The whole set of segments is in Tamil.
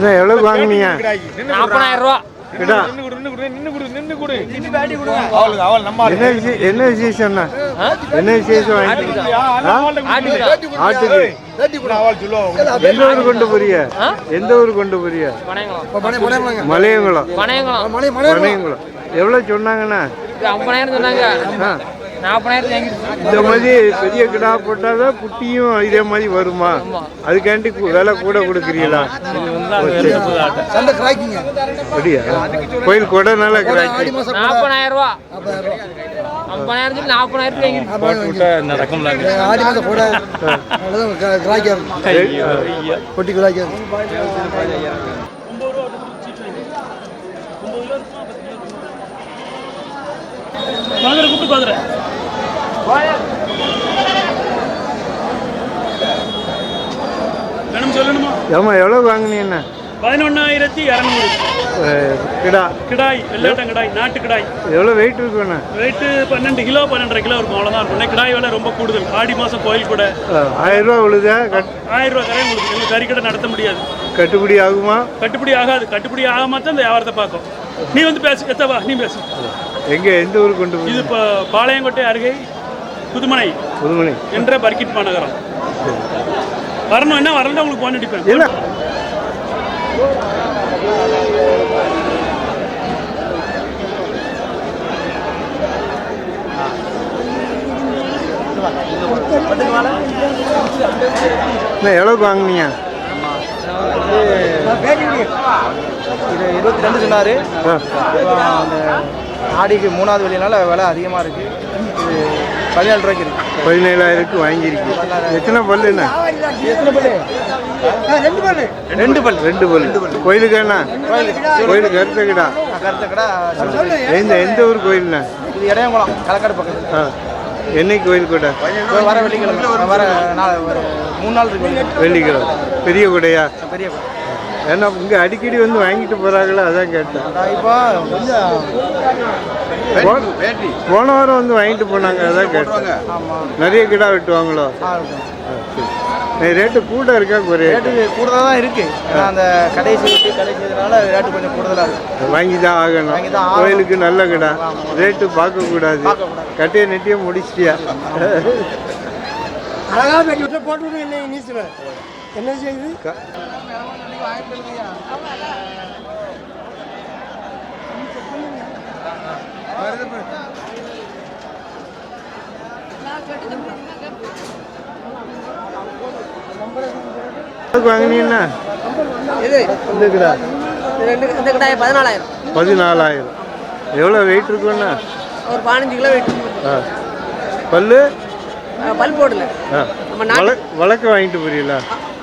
என்ன எவ்வளோக்கு வாங்குனீங்க நாற்பதாயிரம் ரூபா. கிடா என்ன விஷயம் என்ன விசேஷம் எந்த ஊர் கொண்டு போறிய எந்த ஊர் கொண்டு போறிய மலையங்குளம். மலையங்குளம். எவ்வளோ சொன்னாங்கண்ணா? ஐம்பதாயிரம் சொன்னாங்க. இந்த மாதிரி பெரிய கிடா போட்டாதான் குட்டியும் இதே மாதிரி வருமா? அதுக்காண்டி விலை கூட கொடுக்குறீங்களா? அப்படியா? கோயில் கொடை நல்லா கிராக்கி நாற்பதாயிரம் ரூபா ஐம்பதாயிரம் சொல்லி நாற்பதாயிரத்து வாங்கிடுச்சு ஆடி மாதம் கூட அவ்வளோதான் கிராக்கியா பொட்டி கிராக்கியா மதுரை கூப்பிட்டு மதுரை. வேணும் சொல்லணுமா? ஆமா எவ்வளோ வாங்குனீங்கண்ணா பதினொன்னாயிரத்தி இரநூறு. கிடா. கிடாய் வெள்ளாட்டம் கிடாய் நாட்டு கிடாய். எவ்வளோ வெயிட் இருக்குண்ணா வெயிட்டு பன்னெண்டு கிலோ பன்னெண்டரை கிலோ இருக்கும் அவ்வளோதான் இருக்கும். கிடாய் விலை ரொம்ப கூடுதல். ஆடி மாதம் கோயில் கூட. ஆயிரம் ரூபா விழுதா? கட் ஆயிரம் ரூபா கரையும் கொடுக்கும் எங்களுக்கு கறிக்கடை நடத்த முடியாது. கட்டுப்படி ஆகுமா? கட்டுப்படி ஆகாது. கட்டுப்படி ஆகாம தான் இந்த வியாபாரத்தை பார்க்கும். நீ வந்து பேசு எத்தவா? நீ பேசு. எங்க எந்த ஊர் கொண்டு போய்? இது இப்போ பாளையங்கோட்டை அருகே புதுமனை புதுமணி என்ற பர்கிட் மாநகரம். வரணும் என்ன வரணும் உங்களுக்கு போன் அடிப்பேன். இல்ல அண்ணா, எவ்வளோக்கு வாங்குனீங்க? இது இருபத்தி ரெண்டு சொன்னார். ஆடிக்கு மூணாவது வெளியினால விலை அதிகமாக இருக்குது இது பதினேழு ரூபாய்க்கு இருக்கு. பதினேழாயிரத்துக்கு வாங்கியிருக்கு. எத்தனை பல்லுண்ணா எத்தனை பல்லு? ரெண்டு பல்லு. ரெண்டு பல்லு. ரெண்டு பல்லு. கோயிலுக்காண்ணா கோயிலுக்கு அடுத்த கிடா கருத்த கடை எந்த எந்த ஊர் கோயில்ண்ணா இது இடையங்குளம் களக்காடு பக்கத்தில். ஆ. என்னைக்கு கோயில் கூட வர வெள்ளிக்கிழமை வர நாள் மூணு நாள் இருக்கு. வெள்ளிக்கிழமை. பெரிய கூடையா பெரிய கடை. ஏன்னா இங்கே அடிக்கடி வந்து வாங்கிட்டு போகிறாங்களா அதான் கேட்டேன். போன- வாரம் வந்து வாங்கிட்டு போனாங்க அதான் கேட்டேன். நிறைய கிடா வெட்டுவாங்களோ? ரேட்டு கூட இருக்கா குறைய ரேட்டு கூடுதலாக தான் இருக்கு. ஏன்னா அந்த கடைசி இதனால ரேட்டு கொஞ்சம் கூடுதலாக இருக்கு. வாங்கி தான் ஆகணும். கோயிலுக்கு நல்ல கிடா. ரேட்டு பார்க்கக்கூடாது. கட்டையை நெட்டியை முடிச்சிட்டியா? அழகா வெட்டி விட்டு போட்டு என்ன நீசுல என்ன செய்யுது வாங்கினீங்கன்னா இது. இந்த கிடா. ரெண்டு இந்த கடாய் பதினாலாயிரம். பதினாலாயிரம். எவ்வளோ வெயிட் இருக்குண்ணா ஒரு பதினஞ்சு கிலோ வெயிட் ஆ. பல்லு? பல் போடல. ஆ. நம்ம வழக்க வாங்கிட்டு போறீங்களா?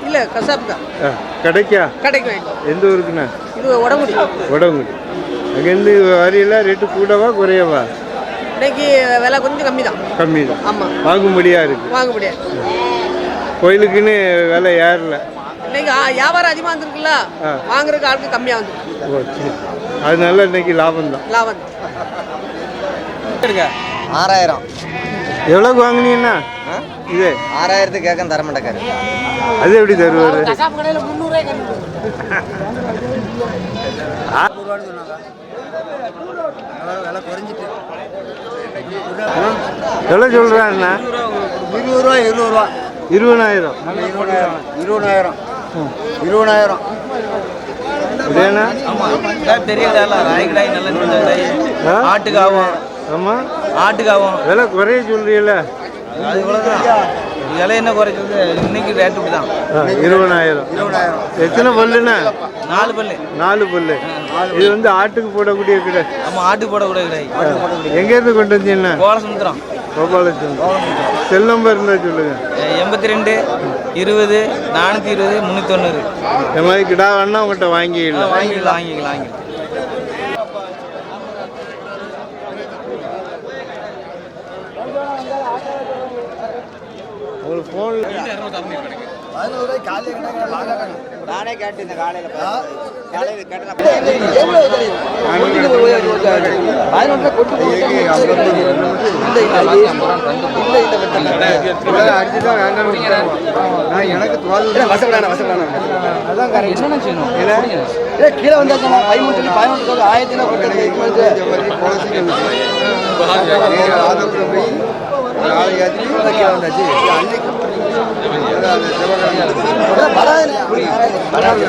இல்லை கசாப்பு தான். ஆ கிடைக்கா? கடைக்கு வாங்கிட்டு எந்த ஊருக்குண்ணா? இது உடம்புடி உடம்புடி அங்கேருந்து வரையில ரேட்டு கூடவா குறையவா? இன்னைக்கு விலை கொஞ்சம் கம்மி தான். கம்மி தான் ஆமாம் வாங்கும்படியா இருக்கு. வாங்க முடியாது கோயிலுக்குன்னு விலை ஏறல. இன்னைக்கு ஆ, வியாபாரம் அதிகமாக வந்துருக்குல்ல ஆ. வாங்குறதுக்கு ஆளுக்கு கம்மியாக வந்துருக்கு. ஓ சரி. அதனால இன்னைக்கு லாபம் தான். லாபம். ஆறாயிரம். எவ்வளோக்கு வாங்குனீங்கன்னா இது. ஆறாயிரத்துக்கு கேட்க தர மாட்டேக்காரு அது எப்படி தருவார்? எவ்வளோ சொல்கிறாருண்ணா இருபது ரூபா இருபது ரூபா இருபதாயிரம். இருபதாயிரம். இருபதாயிரம். இருபதாயிரம் அப்படியாண்ணா பெரிய கடாய் ராய் கடாய் நல்ல சின்ன கடாய். ஆ? ஆட்டுக்கு ஆகும் ஆமாம் ஆட்டுக்கு ஆகும் விலை குறைய சொல்றீங்கள அது இவ்வளோதான் விலை என்ன குறைச்சது இன்னைக்கு ரேட்டு இப்படி தான் இருபதாயிரம். எத்தனை பல்லுண்ணா? நாலு பல்லு. நாலு பல்லு. இது வந்து ஆட்டுக்கு போடக்கூடிய கிட்ட நம்ம ஆட்டுக்கு போடக்கூட கடாய் எங்கேருந்து கொண்டு வந்தீங்கண்ணா? கோலசமுத்திரம் கோபாலச்சந்திரன் செல் நம்பர் இருந்தால் சொல்லுங்க. எண்பத்தி ரெண்டு இருபது நானூற்றி இருபது முந்நூற்றி தொண்ணூறு. இந்த மாதிரி கிடா வேணா உங்கள்கிட்ட வாங்கிடலாம். வாங்கிக்கலாம் வாங்கிக்கலாம் வாங்கிக்கலாம் உங்களுக்கு ஃபோனில் நானே கேட்டு இந்த காலையில் அடிச்சுதான் வேண்டாம் நான் எனக்கு தோல் அதான் கரெக்ட் என்னென்ன செய்யணும் கீழே வந்தாச்சுன்னா பதிமூணு சொல்லி பதினொன்று வராது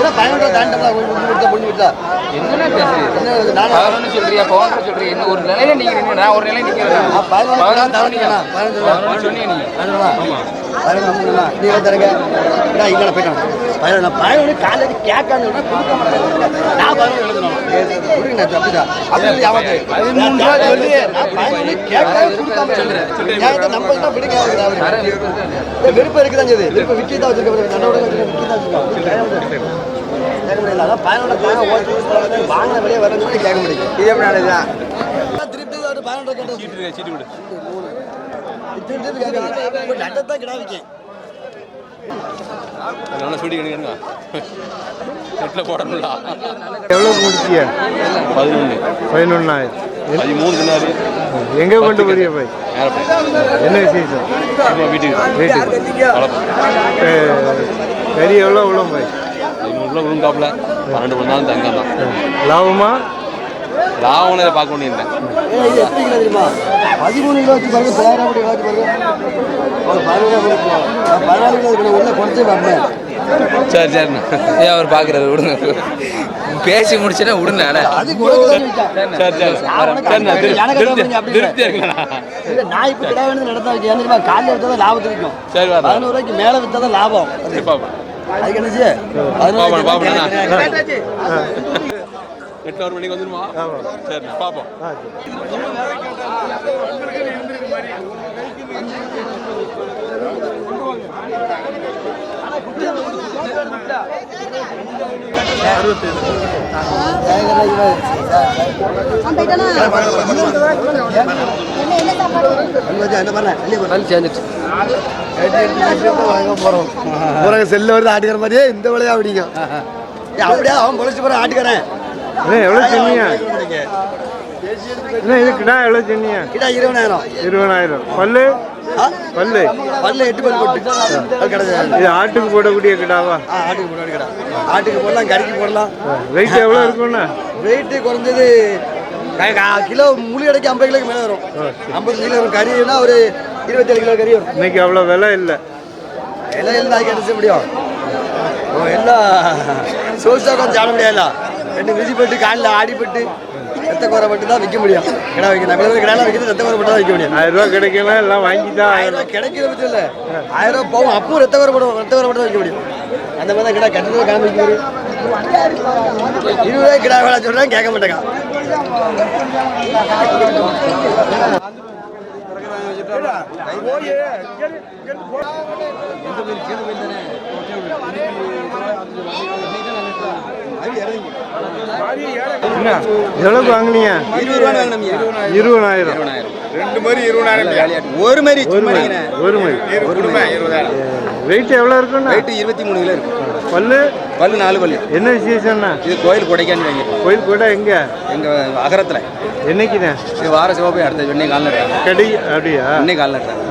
ஆயிரத்தி பதினொன்று தாண்டா முடிஞ்சு விட்டா என்ன பேசுறீங்க பதினொன்று சொல்றியா சொல்றியா? இன்னும் ஒரு நிலையில நீங்க நான் ஒரு நிலையில நிக்கிறேன். பதினொன்று சொன்னீங்க பதினொன்று சொன்னீங்க நீங்க விருப்பம் இருக்குதான் செய்யுது விருப்பம் விக்கி தான். வச்சிருக்க நல்ல விக்கி தான் வச்சிருக்கோம் வாங்கின வெளியே வரணும்னு கேட்க முடியும் இது எப்படி நடக்குதா? திருப்பி ஒரு பதினொன்று கேட்டு சீட்டு விடு திருப்பி கேட்க நட்டத்தான் கிடா விற்கும் நல்லா சுடி எடுங்க நெட்டில் போடணும்ல. எவ்வளோ முடிச்சிய பதினொன்று பதினொன்னாயிரம் பதிமூணு தினாரு எங்கே கொண்டு போறிய போய்? என்ன விசேஷம்? வீட்டுக்கு. வீட்டுக்கு கறி எவ்வளோ போய்? ஐநூறுல விழுந்தாப்புல? பன்னெண்டு மணி நேரம் தங்கம் தான். லாபமா? லாபம் பார்க்க வேண்டியிருந்தேன் தெரியுமா? பதிமூணு கிலோ வச்சு பாருங்க வச்சு பதினாலு கிலோ உள்ள குறைச்சி பார்ப்பேன் சரி சரிண்ணா ஏன் அவர் பார்க்குறாரு விடுங்க. பேசி முடிச்சுன்னா விடுங்க திருப்தி இருக்குண்ணா நான் இப்போ கிடா வேணும் தெரியுமா? காலையில் விற்றா தான் லாபத்துக்கு விற்கும் சரி பதினோரு ரூபாய்க்கு மேலே விற்றா தான் லாபம். எட்டு ஒரு மணிக்கு வந்துருமா? சரிண்ணா பார்ப்போம் போறாங்க செல்ல வருது ஆட்டுக்கிற மாதிரியே இந்த விலையா அப்படிங்க ஏய், அப்படியே அவன் பொழைச்சு போற ஆட்டுக்கிறேன் அண்ணே எவ்வளோ சொன்னீங்க என்ன இது? கிடா எவ்வளோ சொன்னீங்க கிட்டா இருபதாயிரம். இருபதாயிரம். பல்லு? பல்லு. பல்ல எட்டு பல் போட்டு. அது கிடையாது இது ஆட்டுக்கு போடக்கூடிய கிடாவா? ஆட்டுக்கு போட கடை. ஆட்டுக்கு போடலாம் கறிக்கு போடலாம். வெயிட் எவ்வளோ இருக்கும்ண்ணா வெயிட்டு குறைஞ்சது கிலோ முழு கடைக்கு ஐம்பது கிலோக்கு மேலே வரும். ஐம்பது கிலோ கறினா ஒரு இருபத்தேழு கிலோ கறி வரும். இன்னைக்கு அவ்வளோ விலை இல்லை. எல்லாம் எல்லாம் கிடைச்ச முடியும்? எல்லாம் சோசா கொஞ்சம் சாட முடியாதுல்ல ரெண்டு மிதிப்பட்டு காலில் ஆடிப்பட்டு ரத்த கோரப்பட்டு தான் விற்க முடியும் கிடா வைக்க நம்ம கிடாலாம் வைக்கிறது ரத்த கோரப்பட்டு தான் விற்க முடியும் ஆயிரம் ரூபா கிடைக்கலாம் எல்லாம் வாங்கி தான் ஆயிரம் ரூபாய் கிடைக்கிற பட்சம் இல்லை ஆயிரம் ரூபாய் போகும் அப்பவும் ரத்த கோரப்படும் ரத்த கோரப்பட்டு தான் விற்க முடியும் அந்த மாதிரி தான் கிடா கட்டணம் காமிக்கிறது இருபது ரூபாய் கிடா வேலை சொல்கிறேன் கேட்க மாட்டேங்க எவ்வளோக்கு வாங்கினீங்க? இருபது ரூபாய். வாங்கினோம் இருபதாயிரம் ஒரு மாதிரி ஒரு மணி ஒரு மணி வெயிட் எவ்வளோ இருக்குண்ணா ரேட்டு இருபத்தி மூணு கிலோ இருக்கு. பல்லு? பல்லு நாலு பல்லு. என்ன விசேஷம்ண்ணா? இது கோயில் கொடைக்கானு வாங்கிருக்கோம் கோயில் கூட எங்க? எங்க அகரத்தில். என்னைக்குண்ணே? இது வார சிவப்பை அடுத்த வெண்ணை காலில் இருக்காங்க கடி அப்படியா? வெண்ணை காலில் இருக்காங்க.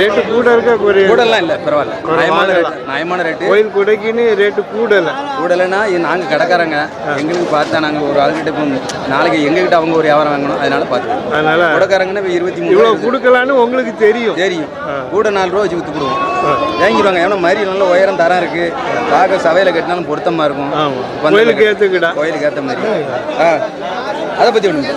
ரேட்டு கூட இருக்கா? குறைய கூடலாம் இல்லை பரவாயில்ல. நியாயமான ரேட்டு நியாயமான ரேட்டு கோயில் கொடைக்குன்னு ரேட்டு கூடலை. கூடலைன்னா இது நாங்கள் கடைக்காரங்க. எங்களுக்கு பார்த்தா நாங்கள் ஒரு ஆள்கிட்ட நாளைக்கு எங்ககிட்ட அவங்க ஒரு வியாபாரம் வாங்கணும். அதனால பார்த்துக்கோம் அதனால கூடக்காரங்கன்னா இப்போ இருபத்தி மூணு இவ்வளோ கொடுக்கலான்னு உங்களுக்கு தெரியும். தெரியும். கூட நாலு ரூபா வச்சு விற்றுக்கிடுவோம் வாங்கிடுவாங்க. ஏன்னா மாதிரி நல்ல உயரம் தரம் இருக்கு. பார்க்க சவையில் கட்டினாலும் பொருத்தமாக இருக்கும். கோயிலுக்கு ஏத்துக்கிடா. கோயிலுக்கு ஏற்ற மாதிரி. ஆ. அதை பற்றி ஒன்று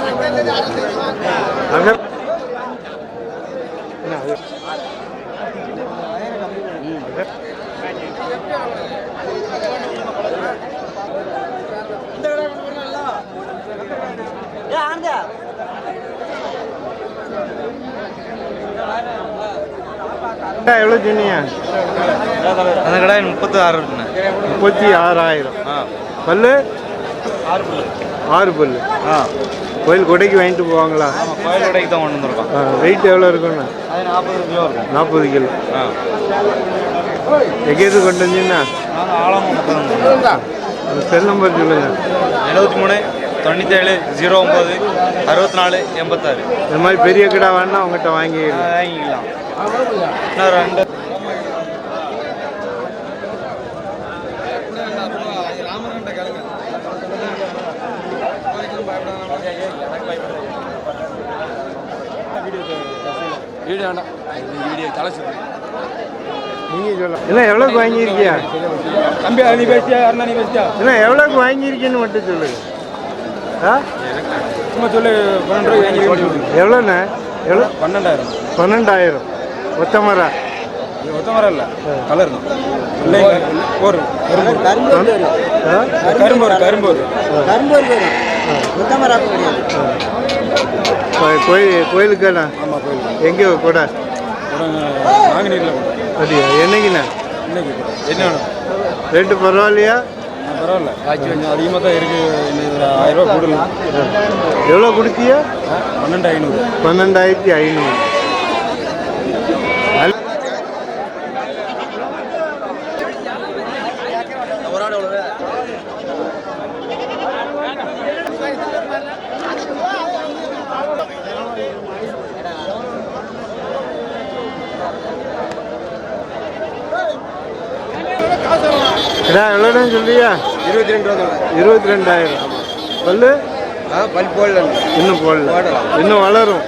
அங்க எவ்வளோ சொன்னீங்க? அந்த கடை முப்பத்தி ஆறு இருக்குண்ணே. முப்பத்தி ஆறாயிரம் பல்லு? ஆறு பல்லு. கோயில் கொடைக்கு வாங்கிட்டு போவாங்களா? கோயில் கடைக்கு தான் கொண்டு வந்திருக்கோம். வெயிட் எவ்வளோ இருக்குண்ணா? நாற்பது கிலோ இருக்கும் நாற்பது கிலோ. எங்கேருந்து கொண்டு வந்தீங்கன்னா செல் நம்பர் சொல்லுங்க. எழுபத்தி மூணு தொண்ணூற்றேழு ஜீரோ ஒம்பது அறுபத்தி நாலு எண்பத்தாறு. இந்த மாதிரி பெரிய கிடா வேணா உங்ககிட்ட வாங்கிக்கலாம். வாங்கிக்கலாம். ரெண்டு வீடியோ வேண்டாம் வீடியோ தலை சுத்து நீங்க சொல்ல என்ன எவ்வளோக்கு வாங்கியிருக்கியா? தம்பி நீ பேசியா அண்ணா நீ பேசியா? என்ன எவ்வளோக்கு வாங்கியிருக்கீன்னு மட்டும் சொல்லுங்க ஆ? சும்மா சொல்லு பன்னெண்டு ரூபாய் வாங்கி எவ்வளோண்ணே எவ்வளோ பன்னெண்டாயிரம். பன்னெண்டாயிரம். ஒத்த மரம் இது ஒத்த மரம் இல்லை கலர் தான். ஒரு ஆ? கரும்போர் கரும்போர். கோ- கோயில் கோயிலுக்காண்ணா ஆமாம் கோயில் எங்கே கூட? நாங்குநீரில் அப்படியா? என்னைக்குண்ணா? இன்னைக்கு என்ன வேணும்? ரேட்டு பரவாயில்லையா? பரவாயில்ல. கொஞ்சம் அதிகமாக தான் இருக்குது ஆயிரம் ரூபா கூடலாம் எவ்வளோ கொடுத்தியா பன்னெண்டு ஐநூறு. பன்னெண்டாயிரத்தி ஐநூறு. எவ்வளோன்னு சொல்றியா? இருபத்தி ரெண்டு ரூபா இருபத்தி ரெண்டாயிரம் பல்லு ஆ பல் போடல. இன்னும் போடல. இன்னும் வளரும்.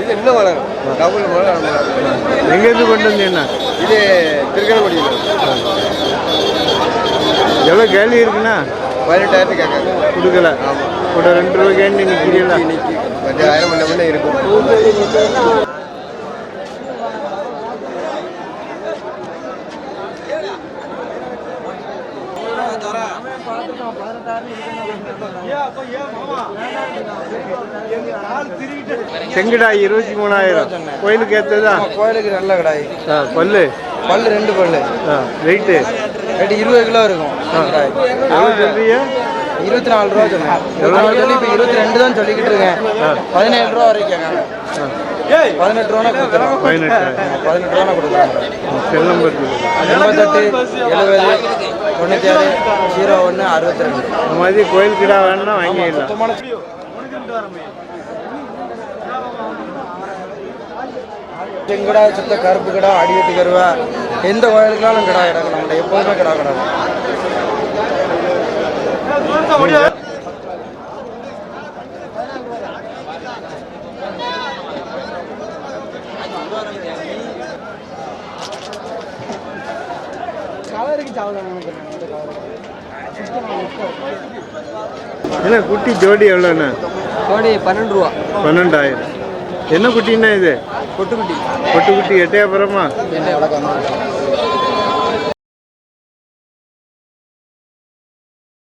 இது இன்னும் வளரும். டபுள் வளரும் எங்கேருந்து கொண்டு வந்தீங்கன்னா இது திருக்கணக்குடியில் எவ்வளோ கேள்வி இருக்குண்ணா? பதினெட்டாயிரத்து கேட்காங்க கொடுக்கல. கூட ரெண்டு ரூபாய் கேண்டி நிற்கிறீங்களா இன்னைக்கு பத்தாயிரம் முன்ன முன்ன இருக்கும். செங்கடா இருபத்தி மூணாயிரம். கோயிலுக்கு ஏற்றதா கோயிலுக்கு நல்ல கடாய். பல்லு? பல்லு ரெண்டு பல்லு. வெயிட்டு ரெண்டு இருபது கிலோ இருக்கும் சொல்றீங்க? இருபத்தி நாலு ரூபா சொன்னேன். சொல்லி இப்போ இருபத்தி ரெண்டு தான் சொல்லிக்கிட்டு இருக்கேன். பதினேழு ரூபா வரைக்கும் பதினெட்டு ரூபா கொடுக்குறோம் பதினெட்டு. பதினெட்டு ரூபா கொடுக்குறோம் செல் நம்பர் சொல்லுங்க எண்பத்தெட்டு எழுபது தொண்ணூற்றி ஜீரோ ஒன்று அறுபத்தி ரெண்டு இந்த மாதிரி கோயில் கிடா வேணும்னா வாங்கிடலாம் செங்கடா சுத்த கருப்பு கடா அடிவெட்டி கருவா எந்த கோயிலுக்குனாலும் கடா கிடக்கும் நம்மகிட்ட எப்போதுமே கடா கிடக்கும் என்ன குட்டி ஜோடி எவ்வளோண்ணா? கோடி பன்னெண்டு ரூபா. பன்னெண்டாயிரம். என்ன குட்டின்னா இது? கொட்டுக்குட்டி பொட்டு குட்டி எட்டையாபுரமா